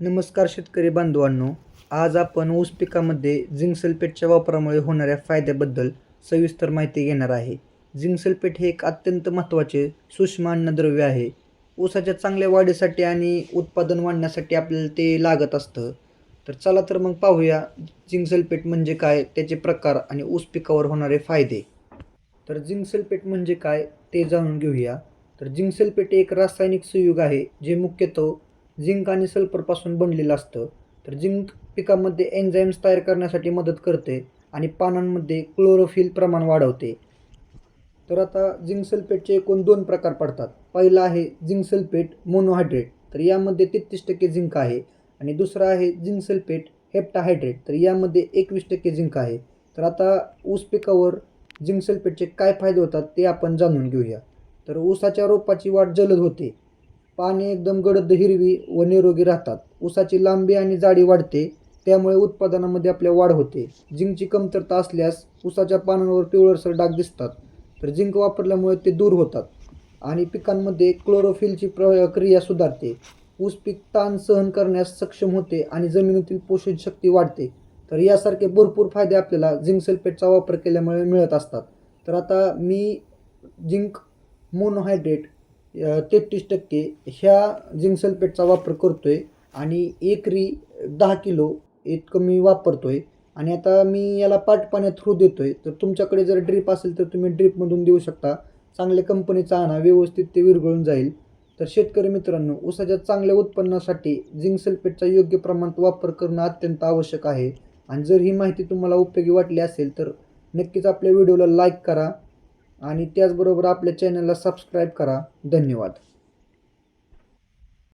नमस्कार शेतकरी बांधवांनो आज आपण ऊस पिकामध्ये झिंक सल्फेटच्या वापरामुळे होणाऱ्या फायद्याबद्दल सविस्तर माहिती घेणार आहे. झिंक सल्फेट हे एक अत्यंत महत्त्वाचे सूक्ष्म अन्नद्रव्य आहे. ऊसाच्या चांगल्या वाढीसाठी आणि उत्पादन वाढण्यासाठी आपल्याला ते लागत असतं. तर चला तर मग पाहूया झिंक सल्फेट म्हणजे काय त्याचे प्रकार आणि ऊस पिकावर होणारे फायदे. तर झिंक सल्फेट म्हणजे काय ते जाणून घेऊया. तर झिंक सल्फेट एक रासायनिक संयुग आहे जे मुख्यतः झिंक आणि सल्फरपासून बनलेलं असतं. तर झिंक पिकामध्ये एन्झाईम्स तयार करण्यासाठी मदत करते आणि पानांमध्ये क्लोरोफिल प्रमाण वाढवते. तर आता झिंक सल्फेटचे एकूण दोन प्रकार पडतात. पहिला आहे झिंक सल्फेट मोनोहायड्रेट तर यामध्ये तेहतीस टक्के झिंक आहे. आणि दुसरा आहे झिंक सल्फेट हेप्टाहायड्रेट तर यामध्ये एकवीस टक्के झिंक आहे. तर आता ऊस पिकावर झिंक सल्फेटचे काय फायदे होतात ते आपण जाणून घेऊया. तर ऊसाच्या रोपाची वाढ जलद होते. पाने एकदम गडद हिरवी व निरोगी राहतात. ऊसाची लांबी आणि जाडी वाढते त्यामुळे उत्पादनामध्ये आपल्या वाढ होते. जिंकची कमतरता असल्यास ऊसाच्या पानांवर पिवळसर डाग दिसतात तर जिंक वापरल्यामुळे ते दूर होतात आणि पिकांमध्ये क्लोरोफिलची प्रक्रिया सुधारते. ऊस पीक ताण सहन करण्यास सक्षम होते आणि जमिनीतील पोषण शक्ती वाढते. तर यासारखे भरपूर फायदे आपल्याला झिंक सल्फेटचा वापर केल्यामुळे मिळत असतात. तर आता मी जिंक मोनोहायड्रेट तेहतीस टक्के ह्या झिंक सल्फेटचा वापर करतो आहे आणि एकरी दहा किलो इतकं मी वापरतो आहे आणि आता मी याला पाट पाण्यात थ्रू देतो आहे तर तुमच्याकडे जर ड्रीप असेल तर तुम्ही ड्रीपमधून देऊ शकता. चांगल्या कंपनीचा आणा व्यवस्थित ते विरघळून जाईल. तर शेतकरी मित्रांनो ऊसाच्या चांगल्या उत्पन्नासाठी झिंक सल्फेटचा योग्य प्रमाणात वापर करणं अत्यंत आवश्यक आहे. आणि जर ही माहिती तुम्हाला उपयोगी वाटली असेल तर नक्कीच आपल्या व्हिडिओला लाईक करा. आणि त्याचबरोबर आपल्या चॅनलला सबस्क्राईब करा. धन्यवाद.